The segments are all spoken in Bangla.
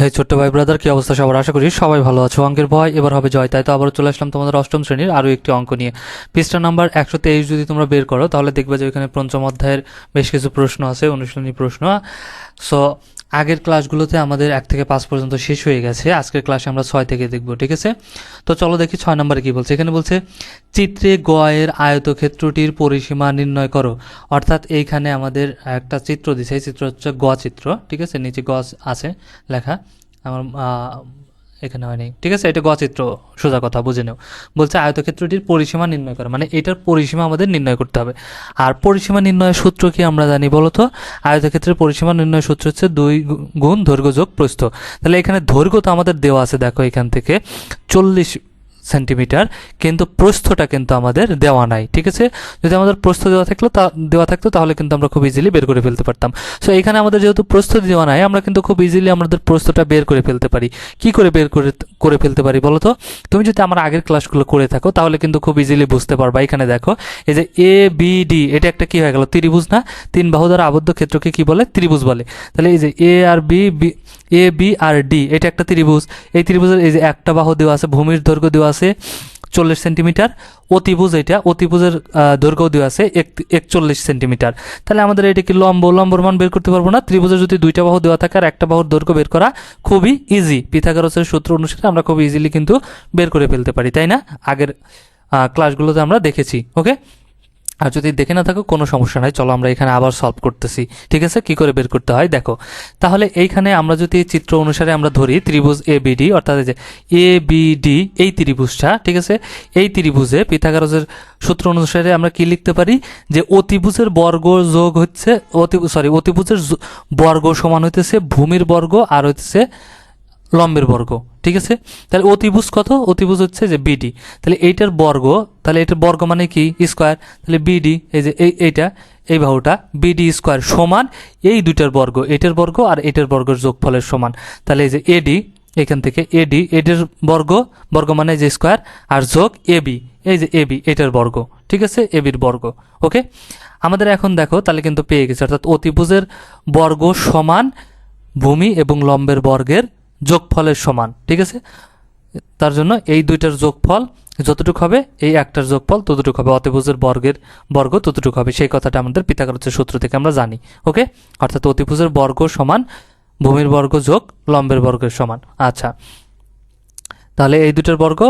হে ছোট্ট ভাই ব্রাদার কি অবস্থা সবার? আশা করি সবাই ভালো আছো। অঙ্কের ভয় এবার হবে জয়। তাই তো আবার চলে আসলাম তোমাদের অষ্টম শ্রেণির আরও একটি অঙ্ক নিয়ে। পৃষ্ঠা নাম্বার একশো তেইশ যদি তোমরা বের করো, তাহলে দেখবে যে ওইখানে পঞ্চম অধ্যায়ের বেশ কিছু প্রশ্ন আছে, অনুশীলনী প্রশ্ন। সো আগের ক্লাসগুলোতে আমাদের এক থেকে পাঁচ পর্যন্ত শেষ হয়ে গেছে। আজকের ক্লাসে আমরা ছয় থেকে দেখব, ঠিক আছে? তো চলো দেখি ছয় নম্বরে কি বলছে। এখানে বলছে, চিত্রে গয়ের আয়তক্ষেত্রটির পরিসীমা নির্ণয় করো। অর্থাৎ এইখানে আমাদের একটা চিত্র দিছে। এই চিত্র হচ্ছে গ চিত্র ঠিক আছে? নিচে গ আছে লেখা। আমার এখানে হয়নি। ঠিক আছে? এটা গচিত্র সোজা কথা, বুঝে নেও। বলছে আয়তক্ষেত্রটির পরিসীমা নির্ণয় করা মানে এটার পরিসীমা আমাদের নির্ণয় করতে হবে। আর পরিসীমা নির্ণয়ের সূত্র কি আমরা জানি বলতো আয়তক্ষেত্রের পরিসীমা নির্ণয় সূত্র হচ্ছে দুই গুণ দৈর্ঘ্য যোগ প্রস্থ তাহলে এখানে দৈর্ঘ্য তো আমাদের দেওয়া আছে, দেখো এখান থেকে। চল্লিশ সেন্টিমিটার কিন্তু প্রস্থটা কিন্তু আমাদের দেওয়া নাই, ঠিক আছে? যদি আমাদের প্রস্থ দেওয়া থাকল, তা, দেওয়া থাকতো, তাহলে কিন্তু আমরা খুব ইজিলি বের করে ফেলতে পারতাম। সো এখানে আমাদের যেহেতু প্রস্থ দেওয়া নাই, আমরা কিন্তু খুব ইজিলি আমাদের প্রস্থটা বের করে ফেলতে পারি। কি করে বের করে করে ফেলতে পারি বলো তো? তুমি যদি আমার আগের ক্লাসগুলো করে থাকো, তাহলে কিন্তু খুব ইজিলি বুঝতে পারবা। এখানে দেখো, এই যে এ বি ডি এটা একটা কি হয়ে গেল? ত্রিভুজ না? তিন বাহু দ্বারা আবদ্ধ ক্ষেত্রকে কি বলে? ত্রিভুজ বলে। তাহলে এই যে A R B A B R D এটা একটা ত্রিভুজ। এই ত্রিভুজের এই যে একটা বাহু দেওয়া আছে, ভূমির দৈর্ঘ্য দেওয়া আছে চল্লিশ সেন্টিমিটার। অতিভুজ এটা, অতিভুজের দৈর্ঘ্য দেওয়া আছে এক- একচল্লিশ সেন্টিমিটার। তাহলে আমাদের এটা কি লম্ব, লম্বর মান বের করতে পারব না? ত্রিভুজের যদি দুইটা বাহু দেওয়া থাকে আর একটা বাহুর দৈর্ঘ্য বের করা খুবই ইজি পিথাগোরাসের সূত্র অনুসারে আমরা খুব ইজিলি কিন্তু বের করে ফেলতে পারি, তাই না? আগের ক্লাসগুলোতে আমরা দেখেছি ওকে আর যদি দেখে না থাকো, কোনো সমস্যা নাই। চলো আমরা এখানে আবার সলভ করতেছি। ঠিক আছে? কি করে বের করতে হয়? দেখো। তাহলে এইখানে আমরা যদি এই চিত্র অনুসারে আমরা ধরি ত্রিভুজ এ বিডি অর্থাৎ যে এ বিডি এই ত্রিভুজটা, ঠিক আছে? এই ত্রিভুজে পিথাগোরাসের সূত্র অনুসারে আমরা কি লিখতে পারি? যে অতিভুজের বর্গ যোগ হচ্ছে অতি সরি অতিভুজের বর্গ সমান হইতেছে ভূমির বর্গ আর হচ্ছে লম্বের বর্গ, ঠিক আছে? তাহলে অতিভুজ কত? অতিভুজ হচ্ছে যে বিডি তাহলে এইটার বর্গ, তাহলে এটার বর্গ মানে কি? স্কোয়ার। তাহলে বিডি এই যে এই এইটা, এই বাহুটা বিডি স্কোয়ার সমান এই দুইটার বর্গ, এটার বর্গ আর এটার বর্গের যোগফলের সমান। তাহলে এই যে এডি এখান থেকে এডি এডের বর্গ বর্গ মানে যে স্কোয়ার, আর যোগ এবি এই যে এবি এটার বর্গ, ঠিক আছে? এবির বর্গ, ওকে? আমাদের এখন দেখো, তাহলে কিন্তু পেয়ে গেছে। অর্থাৎ অতিভুজের বর্গ সমান ভূমি এবং লম্বের বর্গের যোগফলের সমান, ঠিক আছে? তার জন্য এই দুইটার যোগফল যতটুকু হবে, এই একটার যোগফল ততটুকু হবে, অতিভুজের বর্গের বর্গ ততটুকু হবে। সেই কথাটা আমাদের পিতাগরচের সূত্র থেকে আমরা জানি, ওকে? অর্থাৎ অতিভুজের বর্গ সমান ভূমির বর্গ যোগ লম্বের বর্গের সমান। আচ্ছা তাহলে এই দুটার বর্গ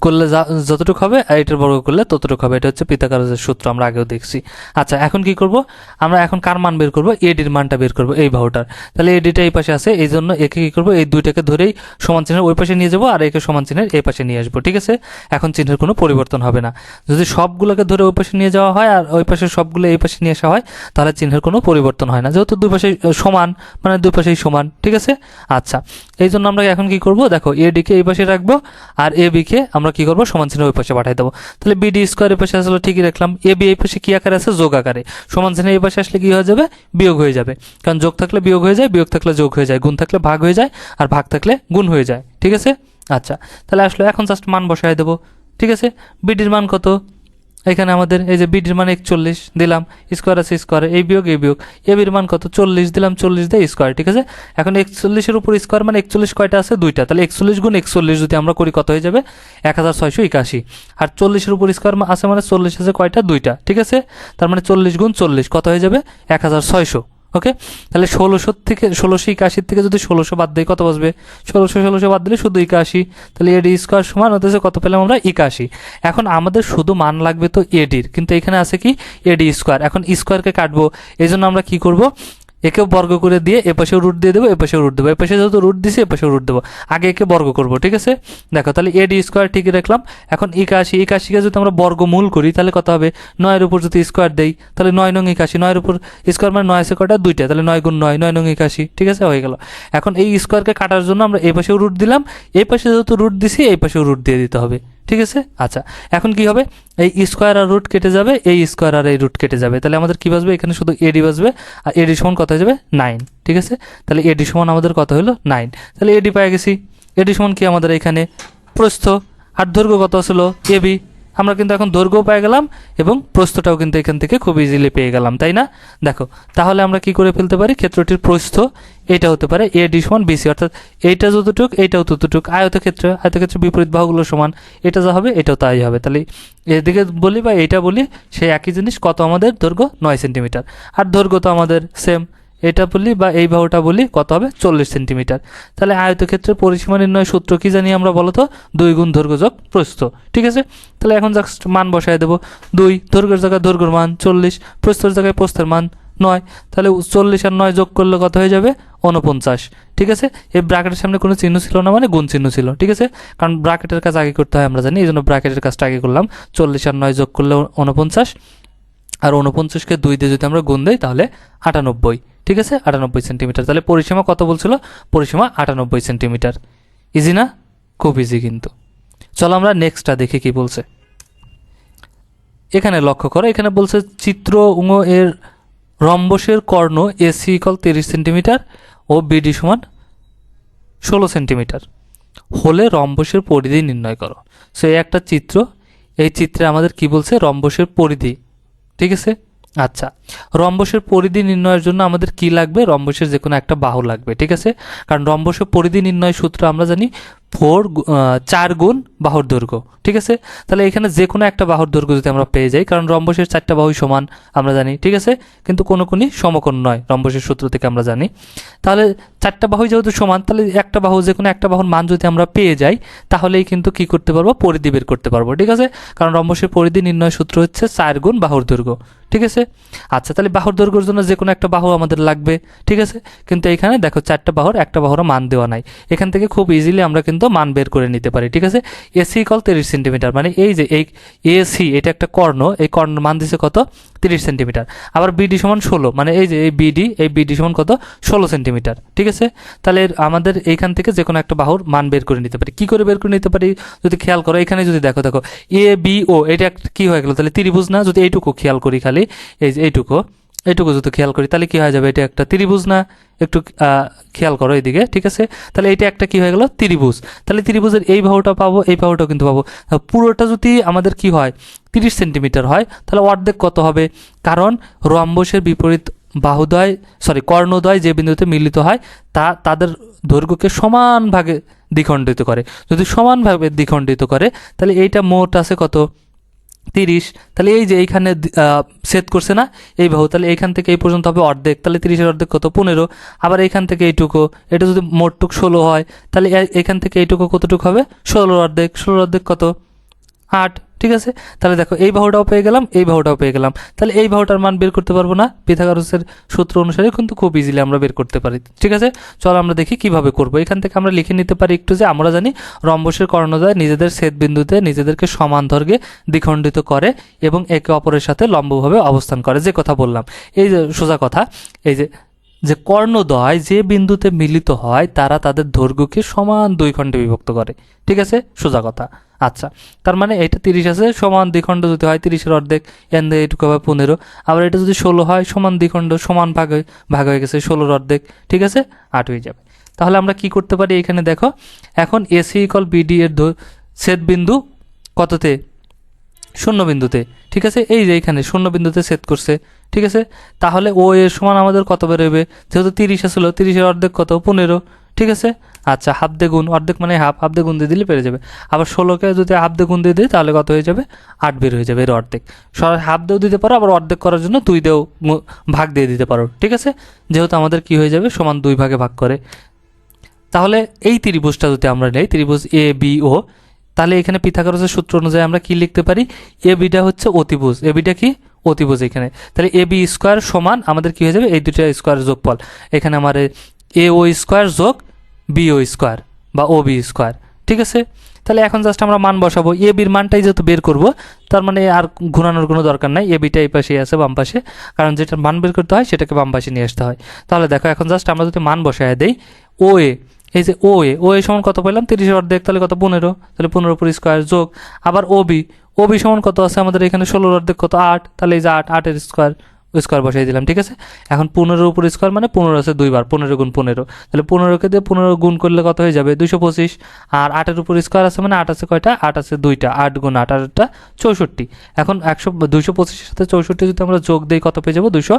করলে যা- যতটুকু হবে, আর এটার বর্গ করলে ততটুকু হবে। এটা হচ্ছে পিতাকারজের সূত্র, আমরা আগেও দেখছি। আচ্ছা এখন কি করব? আমরা এখন কার মান বের করব? এডির মানটা বের করব, এই বাহুটার। তাহলে এডিটা এই পাশে আছে, এই জন্য একে কী করব? এই দুইটাকে ধরেই সমান চিহ্নের ওই পাশে নিয়ে যাব, আর একে সমান চিহ্নের এই পাশে নিয়ে আসব, ঠিক আছে? এখন চিহ্নের কোনো পরিবর্তন হবে না। যদি সবগুলোকে ধরে ওই পাশে নিয়ে যাওয়া হয়, আর ওই পাশে সবগুলো এই পাশে নিয়ে আসা হয়, তাহলে চিহ্নের কোনো পরিবর্তন হয় না। যেহেতু দুই পাশে সমান মানে দুই পাশেই সমান, ঠিক আছে? আচ্ছা এই জন্য আমরা এখন কি করব? দেখো এ ডিকে এই পাশে রাখব, আর এ বিকে আমরা কি করব? সমান চিহ্ন ওই পাশে পাঠিয়ে দেবো। তাহলে বিডি স্কোয়ার এই পাশে আসলে ঠিকই রাখলাম। এ বি এই পাশে কি আকারে আছে? যোগ আকারে। সমান চিহ্ন এই পাশে আসলে কি হয়ে যাবে? বিয়োগ হয়ে যাবে। কারণ যোগ থাকলে বিয়োগ হয়ে যায়, বিয়োগ থাকলে যোগ হয়ে যায়। গুণ থাকলে ভাগ হয়ে যায়, আর ভাগ থাকলে গুণ হয়ে যায়। ঠিক আছে? আচ্ছা। তাহলে আসলে এখন জাস্ট মান বসায় দেবো। ঠিক আছে? বিডির মান কত? এখানে আমাদের এই যে বিডির মান একচল্লিশ, দিলাম স্কোয়ার আছে স্কোয়ার এই বিয়োগ এই বিয়োগ। এ বির মান কত? চল্লিশ, দিলাম চল্লিশ দেয় স্কোয়ার ঠিক আছে? এখন একচল্লিশের উপর স্কোয়ার মানে একচল্লিশ কয়টা আছে? দুইটা। তাহলে একচল্লিশ গুণ একচল্লিশ যদি আমরা করি, কত হয়ে যাবে? এক হাজার ছয়শো একাশি। আর চল্লিশের উপর স্কোয়ার আছে মানে চল্লিশ আছে কয়টা? দুইটা, ঠিক আছে? তার মানে চল্লিশ গুণ চল্লিশ, কত হয়ে যাবে? এক হাজার ছয়শো। ওকে তাহলে ষোলোশো থেকে, ষোলোশো একাশির থেকে যদি ষোলোশো বাদ দিই, কত বসবে? ষোলোশো ষোলোশো বাদ দিলে শুধু একাশি। তাহলে এডি স্কোয়ার সমান হতেছে কত পেলাম আমরা? একাশি। এখন আমাদের শুধু মান লাগবে তো এডির কিন্তু এখানে আছে কি? এডি স্কোয়ার এখন স্কোয়ারকে কাটবো। এই জন্য আমরা কি করব? একেও বর্গ করে দিয়ে এ পাশেও রুট দিয়ে দেবো এ পাশেও রুট দেবো। এ পাশে যেহেতু রুট দিছি এ পাশেও রুট দেবো। আগে একে বর্গ করব, ঠিক আছে? দেখো, তাহলে এডি স্কোয়ার ঠিকই রাখলাম। এখন একাশি, একাশিকে যদি আমরা বর্গমূল করি, তাহলে কত হবে? নয়ের উপর যদি স্কোয়ার দেই, তাহলে নয় নং একাশি। নয়ের উপর স্কোয়ার মানে নয় আছে কটা? দুইটা। তাহলে নয় গুণ নয় নয় নং একাশি, ঠিক আছে? হয়ে গেল। এখন এই স্কোয়ারকে কাটার জন্য আমরা এই পাশেও রুট দিলাম। এই পাশে যেহেতু রুট দিছি এই পাশেও রুট দিয়ে দিতে হবে। ঠিক আছে? আচ্ছা এখন কি হবে? এই স্কোয়ার আর রুট কেটে যাবে, এই স্কোয়ার আর এই রুট কেটে যাবে। তাহলে আমাদের কি বাসবে এখানে শুধু এডি বাসবে আর এডি সমান কত হয়ে যাবে? নাইন ঠিক আছে? তাহলে এডি সমান আমাদের কত হলো? নাইন তাহলে এডি পেয়ে গেছি। এডি সমান কি আমাদের এখানে? প্রস্থ। আর দৈর্ঘ্য কত ছিল এবি আমরা কিন্তু এখন দৈর্ঘ্য পেয়ে গেলাম এবং প্রস্থটাও কিন্তু এখান থেকে খুব ইজিলি পেয়ে গেলাম, তাই না? দেখো, তাহলে আমরা কি করে ফেলতে পারি? ক্ষেত্রটির প্রস্থ, এটা হতে পারে এ ডি সমান বিসি অর্থাৎ এইটা যতটুক এইটাও ততটুক। আয়তক্ষেত্র, আয়তক্ষেত্রে বিপরীত বাহুগুলো সমান। এটা যা হবে, এটাও তাই হবে। তাহলে এদিকে বলি বা এইটা বলি, সেই একই জিনিস, কত আমাদের? দৈর্ঘ্য নয় সেন্টিমিটার। আর দৈর্ঘ্য তো আমাদের সেম এটা বলি বা এই বাহুটা বলি কত হবে? চল্লিশ সেন্টিমিটার তাহলে আয়তক্ষেত্রের পরিসীমা নির্ণয় সূত্র কি জানি আমরা বলো তো? দুই গুণ দৈর্ঘ্য যোগ প্রস্থ, ঠিক আছে? তাহলে এখন জাস্ট মান বসায় দেবো। দুই, দৈর্ঘ্যের জায়গায় দৈর্ঘ্যের মান চল্লিশ, প্রস্থের জায়গায় প্রস্থের মান নয়। তাহলে চল্লিশ আর নয় যোগ করলে কত হয়ে যাবে? উনপঞ্চাশ ঠিক আছে? এই ব্র্যাকেটের সামনে কোনো চিহ্ন ছিল না মানে গুণ চিহ্ন ছিল, ঠিক আছে? কারণ ব্র্যাকেটের কাজ আগে করতে হয় আমরা জানি, এই জন্য ব্র্যাকেটের কাজটা আগে করলাম। চল্লিশ আর নয় যোগ করলে উনপঞ্চাশ আর উনপঞ্চাশকে দুই দিয়ে যদি আমরা গুণ দিই তাহলে আটানব্বই ঠিক আছে? আটানব্বই সেন্টিমিটার। তাহলে পরিসীমা কত বলছিল? পরিসীমা আটানব্বই সেন্টিমিটার। ইজি না? খুব ইজি কিন্তু। চলো আমরা নেক্সটটা দেখি কি বলছে। এখানে লক্ষ্য করো, এখানে বলছে চিত্র উঙ এর রম্বসের কর্ণ এসি ইকল তিরিশ সেন্টিমিটার ও বিডি সমান ষোলো সেন্টিমিটার। হলে রম্বসের পরিধি নির্ণয় করো। সো একটা চিত্র, এই চিত্রে আমাদের কি বলছে? রম্বসের পরিধি। ঠিক আছে? আচ্ছা রম্বসের পরিধি নির্ণয়ের জন্য আমাদের কি লাগবে? রম্বসের যে কোনো একটা বাহু লাগবে, ঠিক আছে? কারণ রম্বসের পরিধি নির্ণয় সূত্র আমরা জানি ফোর চার গুণ বাহুর দৈর্ঘ্য, ঠিক আছে? তাহলে এখানে যে কোনো একটা বাহুর দৈর্ঘ্য যদি আমরা পেয়ে যাই, কারণ রম্বসের চারটা বাহুই সমান, আমরা জানি, ঠিক আছে? কিন্তু কোনো কোনই সমকোণ নয়, রম্বসের সূত্র থেকে আমরা জানি। তাহলে চারটা বাহুই যেহেতু সমান, তাহলে একটা বাহু, যে কোনো একটা বাহুর মান যদি আমরা পেয়ে যাই, তাহলেই কিন্তু কি করতে পারব? পরিধি বের করতে পারব, ঠিক আছে? কারণ রম্বসের পরিধি নির্ণয় সূত্র হচ্ছে চার গুণ বাহুর দৈর্ঘ্য, ঠিক আছে? আচ্ছা তাহলে বাহুর দৈর্ঘ্যের জন্য যে কোনো একটা বাহু আমাদের লাগবে, ঠিক আছে? কিন্তু এখানে দেখো, চারটা বাহুর একটা বাহুরও মান দেওয়া নাই। এখান থেকে খুব ইজিলি আমরা কিন্তু মান বের করে নিতে পারি, ঠিক আছে? এসি কল তিরিশ সেন্টিমিটার মানে এই যে এই এসি এটা একটা কর্ণ, এই কর্ণের মান দিছে কত? তিরিশ সেন্টিমিটার আবার বিডি সমান ষোলো মানে এই যে এই বিডি এই বিডি সমান কত? ষোলো সেন্টিমিটার ঠিক আছে? তাহলে আমাদের এইখান থেকে যে কোনো একটা বাহুর মান বের করে নিতে পারি। কি করে বের করে নিতে পারি? যদি খেয়াল করো, এখানে যদি দেখো দেখো এ বি ও এটা কি হয়ে গেল? তাহলে ত্রিভুজ না? যদি এইটুকু খেয়াল করি খালি, এই যে এইটুকু এইটুকু যদি খেয়াল করি, তাহলে কি হয়ে যাবে? এটা একটা ত্রিভুজ না? একটু খেয়াল করো এইদিকে ঠিক আছে? তাহলে এটা একটা কি হয়ে গেল? ত্রিভুজ। তাহলে ত্রিভুজের এই বাহুটা পাবো, এই বাহুটাও কিন্তু পাবো। পুরোটা যদি আমাদের কি হয়? তিরিশ সেন্টিমিটার হয়, তাহলে অর্ধেক কত হবে? কারণ রম্বসের বিপরীত বাহুদয় সরি কর্ণদয় যে বিন্দুতে মিলিত হয়, তা, তাদের দৈর্ঘ্যকে সমান ভাগে দ্বিখণ্ডিত করে। যদি সমানভাবে দ্বিখণ্ডিত করে, তাহলে এইটা মোট আছে কত? তিরিশ, তাহলে এই যে এইখানে সেট করছে না? এই বাহু, তাহলে এইখান থেকে এই পর্যন্ত হবে অর্ধেক, তাহলে তিরিশের অর্ধেক কত? পনেরো। আবার এইখান থেকে এইটুকু, এটা যদি মোটটুক ষোলো হয়, তাহলে এখান থেকে এইটুকু কতটুকু হবে? ষোলোর অর্ধেক ষোলোর অর্ধেক কত? আট, ঠিক আছে? তাহলে দেখো, এই বাহুটাও পেয়ে গেলাম, এই বাহুটাও পেয়ে গেলাম। তাহলে এই বাহুটার মান বের করতে পারব না। পিথাগোরাসের সূত্র অনুসারে কিন্তু খুব ইজিলি আমরা বের করতে পারি, ঠিক আছে? চলো আমরা দেখি কীভাবে করব। এখান থেকে আমরা লিখে নিতে পারি একটু যে, আমরা জানি রম্বসের কর্ণদ্বয় নিজেদের ছেদ বিন্দুতে নিজেদেরকে সমান দৈর্ঘ্যে দ্বিখণ্ডিত করে এবং একে অপরের সাথে লম্বভাবে অবস্থান করে, যে কথা বললাম। এই যে সোজা কথা, এই যে যে কর্ণদ্বয় যে বিন্দুতে মিলিত হয়, তারা তাদের দৈর্ঘ্যকে সমান দুই খণ্ডে বিভক্ত করে। ঠিক আছে? সোজা কথা। আচ্ছা। তার মানে এটা তিরিশ আছে, সমান দ্বিখণ্ড যদি হয় তিরিশের অর্ধেক, এন দিয়ে এটুকু হবে পনেরো। আবার এটা যদি ষোলো হয়, সমান দ্বিখণ্ড সমান ভাগ হয়ে ভাগ হয়ে গেছে ষোলোর অর্ধেক, ঠিক আছে? আট হয়ে যাবে। তাহলে আমরা কি করতে পারি এখানে দেখো, এখন এসি ইকল বিডি এর ধ- ছেদ বিন্দু কততে? শূন্য বিন্দুতে ঠিক আছে? এই যে এখানে শূন্য বিন্দুতে সেট করছে, ঠিক আছে? তাহলে ও এর সমান আমাদের কত বেরোবে? যেহেতু তিরিশ আসলো, তিরিশের অর্ধেক কত? পনেরো, ঠিক আছে? আচ্ছা হাফ দিয়ে গুণ অর্ধেক মানে হাফ হাফ দিয়ে গুণ দিয়ে দিলে পেরে যাবে। আবার ষোলোকে যদি হাফ দিয়ে গুণ দিয়ে দিই, তাহলে কত হয়ে যাবে? আট বের হয়ে যাবে এর অর্ধেক। হাফ দিয়েও দিতে পারো, আবার অর্ধেক করার জন্য দুই দিয়েও মু- ভাগ দিয়ে দিতে পারো, ঠিক আছে? যেহেতু আমাদের কি হয়ে যাবে? সমান দুই ভাগে ভাগ করে। তাহলে এই ত্রিভুজটা যদি আমরা নেই, ত্রিভুজ এ বি ও তাহলে এখানে পিথাগোরাসের সূত্র অনুযায়ী আমরা কি লিখতে পারি? এ বিটা হচ্ছে অতিভুজ। এ বিটা কি? অতিভুজ এখানে। তাহলে এ বি স্কোয়ার সমান আমাদের কি হয়ে যাবে? এই দুটো স্কোয়ার যোগফল। এখানে আমার এ ও স্কোয়ার যোগ বি ও স্কোয়ার বা ও বি স্কোয়ার ঠিক আছে? তাহলে এখন জাস্ট আমরা মান বসাবো। এ বির মানটাই যেহেতু বের করব, তার মানে আর ঘুরানোর কোনো দরকার নাই। এ বিটা এই পাশে আছে, বাম পাশে। কারণ যেটা মান বের করতে হয়, সেটাকে বাম পাশে নিয়ে আসতে হয়। তাহলে দেখো, এখন জাস্ট আমরা যদি মান বসায় দেই ও এ এই যে ও এ ও এ সমান কত পেলাম তিরিশের অর্ধেক, তাহলে কত? পনেরো। তাহলে পনেরো পুরি স্কোয়ার যোগ। আবার ও বি ও বি সমান কত আছে? আমাদের এখানে ষোলোর অর্ধেক কত? আট। তাহলে এই যে আট, আটের স্কোয়ার স্কোয়ার বসাই দিলাম, ঠিক আছে? এখন পনেরোর উপর স্কোয়ার মানে পনেরো আছে দুইবার, পনেরো গুণ পনেরো। তাহলে পনেরোকে দিয়ে পনেরো গুণ করলে কত হয়ে যাবে? দুশো পঁচিশ। আর আটের উপর স্কোয়ার আছে মানে আট আছে কয়টা? আট আছে দুইটা, আট গুণ আট আটটা চৌষট্টি। এখন একশো, দুইশো পঁচিশের সাথে চৌষট্টি যদি আমরা যোগ দিই, কত পেয়ে যাব? দুশো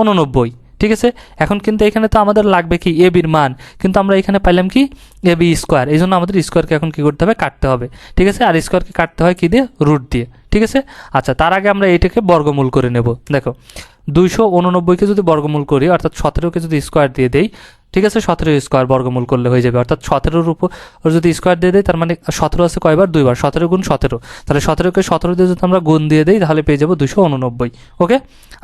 উননব্বই। ঠিক আছে? এখন কিন্তু এখানে তো আমাদের লাগবে কি? এ বির মান। কিন্তু আমরা এখানে পাইলাম কি? এ বি স্কোয়ার এই জন্য আমাদের স্কোয়ারকে এখন কি করতে হবে? কাটতে হবে। ঠিক আছে? আর স্কোয়ারকে কাটতে হয় কি দিয়ে? রুট দিয়ে। ঠিক আছে? আচ্ছা তার আগে আমরা এইটাকে বর্গমূল করে নেব। দেখো, দুইশো উননব্বইকে যদি বর্গমূল করি, অর্থাৎ সতেরোকে যদি স্কোয়ার দিয়ে দেই ঠিক আছে, সতেরো স্কোয়ার বর্গমূল করলে হয়ে যাবে। অর্থাৎ সতেরোর উপর যদি স্কোয়ার দিয়ে দেয় তার মানে সতেরো আছে কয়বার? দুইবার। সতেরো গুণ সতেরো। তাহলে সতেরোকে সতেরো দিয়ে যদি আমরা গুণ দিয়ে দিই, তাহলে পেয়ে যাব দুশো উননব্বই। ওকে?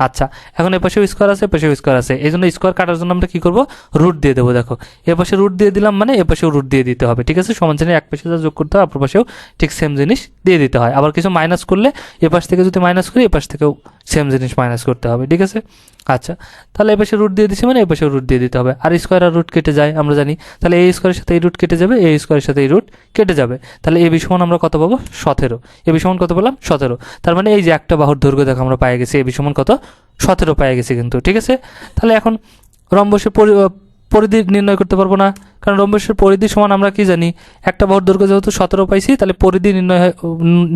আচ্ছা এখন এ পাশেও স্কোয়ার আছে, এ পাশেও স্কোয়ার আছে। এই জন্য স্কোয়ার কাটার জন্য আমরা কী করব? রুট দিয়ে দেবো, দেখো। এ পাশে রুট দিয়ে দিলাম মানে এ পাশেও রুট দিয়ে দিতে হবে, ঠিক আছে? সমান শ্রেণি এক পাশে যা যোগ করতে হয়, অপর পাশেও ঠিক সেম জিনিস দিয়ে দিতে হয়। আবার কিছু মাইনাস করলে এ পাশ থেকে যদি মাইনাস করি, এ পাশ থেকেও সেম জিনিস মাইনাস করতে হবে, ঠিক আছে? আচ্ছা তাহলে এ পাশে রুট দিয়ে দিচ্ছি মানে এ পাশে রুট দিয়ে দিতে হবে। আর স্কোয়ার আর রুট কেটে যায়, আমরা জানি। তাহলে এ স্কোয়ারের সাথে এই রুট কেটে যাবে এ স্কোয়ারের সাথে এই রুট কেটে যাবে। তাহলে এ বিষমান আমরা কত পাবো? সতেরো। এ বিষমান কত পেলাম? সতেরো। তার মানে এই যে একটা বাহুর দৈর্ঘ্য দেখো, আমরা পায়ে গেছি এ বিষমান কত? সতেরো পায়ে গেছি কিন্তু, ঠিক আছে? তাহলে এখন রম্বসের পরিধি নির্ণয় করতে পারব না। কারণ রম্বসের পরিধি সমান আমরা কি জানি? একটা বাহুর দৈর্ঘ্য যেহেতু সতেরো পাইছি, তাহলে পরিধি নির্ণয়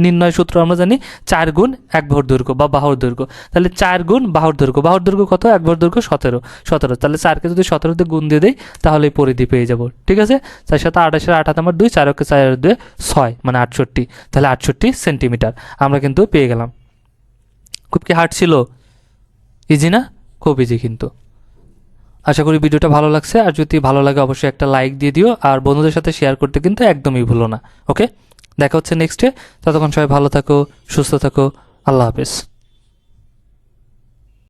নির্ণয় সূত্র আমরা জানি চার গুণ এক ভর দৈর্ঘ্য বা বাহুর দৈর্ঘ্য। তাহলে চার গুণ বাহুর দৈর্ঘ্য। বাহুর দৈর্ঘ্য কত? এক ভর দৈর্ঘ্য সতেরো সতেরো। তাহলে চারকে যদি সতেরোতে গুণ দিয়ে দিই, তাহলে পরিধি পেয়ে যাব। ঠিক আছে? চার সাথে আঠাশের আঠাত আমার দুই চারকে চার দুই, ছয় মানে আটষট্টি। তাহলে আটষট্টি সেন্টিমিটার। আমরা কিন্তু পেয়ে গেলাম। খুব কি হার্ড ছিল? ইজি না? খুব ইজি কিন্তু। আশা করি ভিডিওটা ভালো লাগছে, আর যদি ভালো লাগে অবশ্যই একটা লাইক দিয়ে দিও, আর বন্ধুদের সাথে শেয়ার করতে কিন্তু একদমই ভুলো না ওকে দেখা হচ্ছে নেক্সটে ততক্ষণ সবাই ভালো থাকো, সুস্থ থাকো, আল্লাহ হাফেজ।